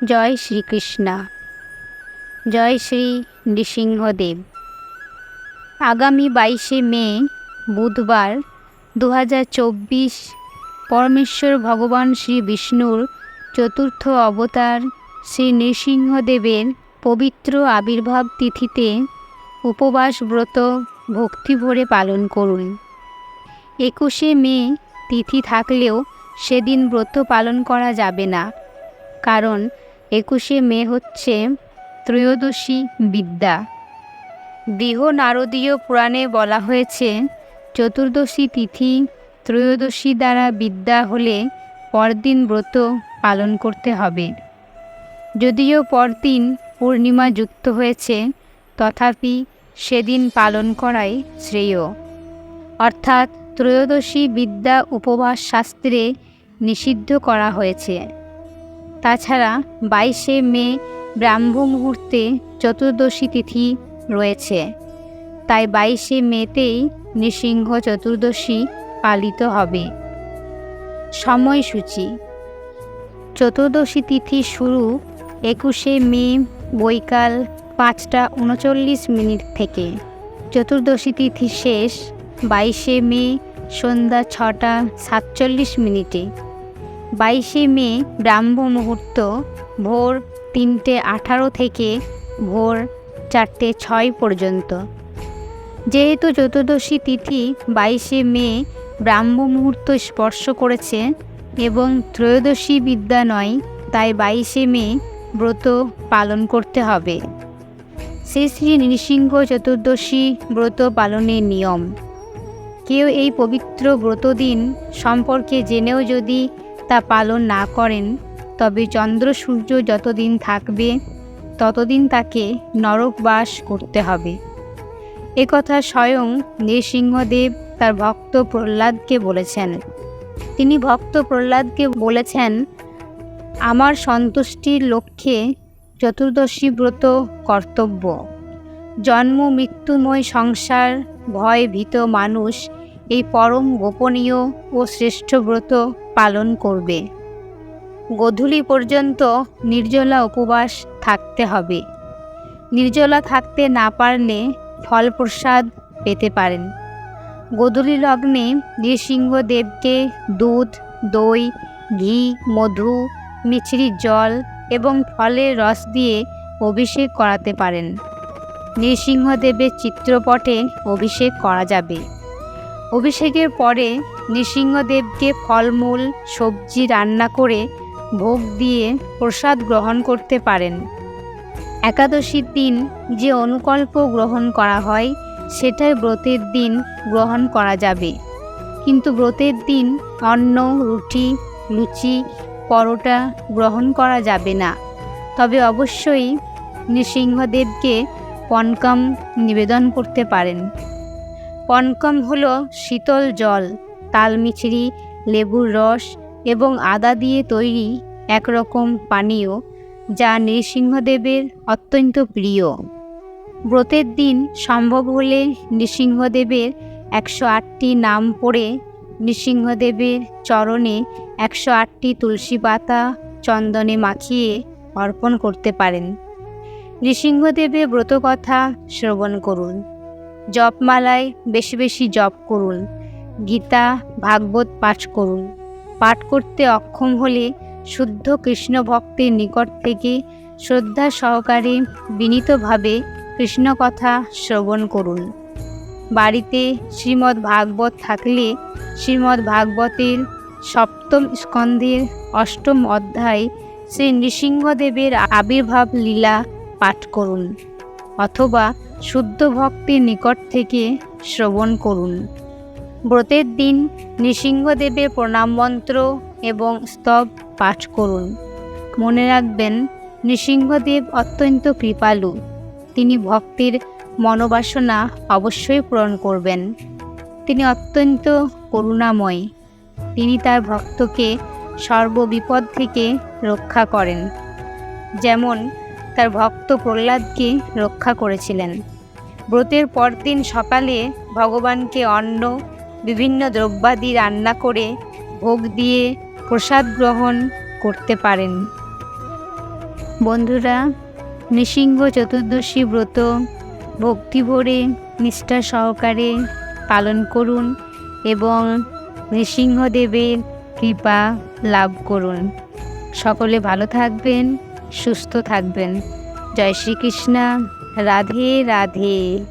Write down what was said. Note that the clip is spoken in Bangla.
জয় শ্রীকৃষ্ণ। জয় শ্রী নৃসিংহদেব। আগামী বাইশে মে, বুধবার দু হাজার চব্বিশ, পরমেশ্বর ভগবান শ্রী বিষ্ণুর চতুর্থ অবতার শ্রী নৃসিংহদেবের পবিত্র আবির্ভাব তিথিতে উপবাস ব্রত ভক্তি ভরে পালন করুন। একুশে মে তিথি থাকলেও সেদিন ব্রত পালন করা যাবে না, কারণ একুশে মে হচ্ছে ত্রয়োদশী বিদ্যা। বৃহ নারদীয় পুরাণে বলা হয়েছে, চতুর্দশী তিথি ত্রয়োদশী দ্বারা বিদ্যা হলে পরদিন ব্রত পালন করতে হবে। যদিও পরদিন পূর্ণিমা যুক্ত হয়েছে, তথাপি সেদিন পালন করাই শ্রেয়। অর্থাৎ ত্রয়োদশী বিদ্যা উপবাস শাস্ত্রে নিষিদ্ধ করা হয়েছে। তাছাড়া বাইশে মে ব্রাহ্ম মুহূর্তে চতুর্দশী তিথি রয়েছে। তাই বাইশে মেতেই নৃসিংহ চতুর্দশী পালিত হবে। সময়সূচি। চতুর্দশী তিথি শুরু একুশে মে বৈকাল পাঁচটা উনচল্লিশ মিনিট থেকে। চতুর্দশী তিথি শেষ বাইশে মে সন্ধ্যা ছটা সাতচল্লিশ মিনিটে। বাইশে মে ব্রাহ্ম মুহূর্ত, ভোর তিনটে আঠারো থেকে ভোর চারটে ছয় পর্যন্ত। যেহেতু চতুর্দশী তিথি বাইশে মে ব্রাহ্ম মুহূর্ত স্পর্শ করেছে এবং ত্রয়োদশী বিদ্যা নয়, তাই বাইশে মে ব্রত পালন করতে হবে। শ্রী শ্রী নৃসিংহ চতুর্দশী ব্রত পালনের নিয়ম। কেউ এই পবিত্র ব্রতদিন সম্পর্কে জেনেও যদি তা পালন না করেন, তবে চন্দ্র সূর্য যতদিন থাকবে, ততদিন তাকে নরকবাস করতে হবে। একথা স্বয়ং নৃসিংহদেব তার ভক্ত প্রহ্লাদকে বলেছেন। তিনি ভক্ত প্রহ্লাদকে বলেছেন, আমার সন্তুষ্টির লক্ষ্যে চতুর্দশী ব্রত কর্তব্য। জন্ম মৃত্যুময় সংসার, ভয় ভীত মানুষ এই পরম গোপনীয় ও শ্রেষ্ঠ ব্রত পালন করবে। গধূলি পর্যন্ত নির্জলা উপবাস থাকতে হবে। নির্জলা থাকতে না পারলে ফল প্রসাদ পেতে পারেন। গোধূলি লগ্নে নৃসিংহদেবকে দুধ, দই, ঘি, মধু মিছরির জল এবং ফলের রস দিয়ে অভিষেক করাতে পারেন। নৃসিংহদেবের চিত্রপটে অভিষেক করা যাবে। অভিষেকের পরে নৃসিংহদেবকে ফলমূল, সবজি রান্না করে ভোগ দিয়ে প্রসাদ গ্রহণ করতে পারেন। একাদশীর দিন যে অনুকল্প গ্রহণ করা হয়, সেটাই ব্রতের দিন গ্রহণ করা যাবে। কিন্তু ব্রতের দিন অন্ন, রুটি, লুচি, পরোটা গ্রহণ করা যাবে না। তবে অবশ্যই নৃসিংহদেবকে পনকম নিবেদন করতে পারেন। পনকম হল শীতল জল, তালমিছরি, লেবুর রস এবং আদা দিয়ে তৈরি একরকম পানীয়, যা নৃসিংহদেবের অত্যন্ত প্রিয়। ব্রতের দিন সম্ভব হলে নৃসিংহদেবের একশো আটটি নাম পড়ে নৃসিংহদেবের চরণে একশো আটটি তুলসী পাতা চন্দনে মাখিয়ে অর্পণ করতে পারেন। নৃসিংহদেবের ব্রতকথা শ্রবণ করুন। জপমালায় বেশি বেশি জপ করুন। গীতা, ভাগবত পাঠ করুন। পাঠ করতে অক্ষম হলে শুদ্ধ কৃষ্ণ ভক্তের নিকট থেকে শ্রদ্ধা সহকারে বিনীতভাবে কৃষ্ণকথা শ্রবণ করুন। বাড়িতে শ্রীমদ্ ভাগবত থাকলে শ্রীমদ্ ভাগবতের সপ্তম স্কন্ধের অষ্টম অধ্যায় শ্রী নৃসিংহদেবের আবির্ভাব লীলা পাঠ করুন। অথবা শুদ্ধ ভক্তের নিকট থেকে শ্রবণ করুন। ব্রতের দিন নৃসিংহদেবের প্রণাম মন্ত্র এবং স্তব পাঠ করুন। মনে রাখবেন, নৃসিংহদেব অত্যন্ত কৃপালু। তিনি ভক্তির মনোবাসনা অবশ্যই পূরণ করবেন। তিনি অত্যন্ত করুণাময়। তিনি তার ভক্তকে সর্ববিপদ থেকে রক্ষা করেন। যেমন তার ভক্ত প্রহ্লাদকে রক্ষা করেছিলেন। ব্রতের পরদিন সকালে ভগবানকে অন্ন, বিভিন্ন দ্রব্যাদি রান্না করে ভোগ দিয়ে প্রসাদ গ্রহণ করতে পারেন। বন্ধুরা, নৃসিংহ চতুর্দশী ব্রত ভক্তি ভরে, নিষ্ঠা সহকারে পালন করুন এবং নৃসিংহদেবের কৃপা লাভ করুন। সকলে ভালো থাকবেন। সুস্থ থাকবেন। জয় শ্রীকৃষ্ণ। রাধে রাধে।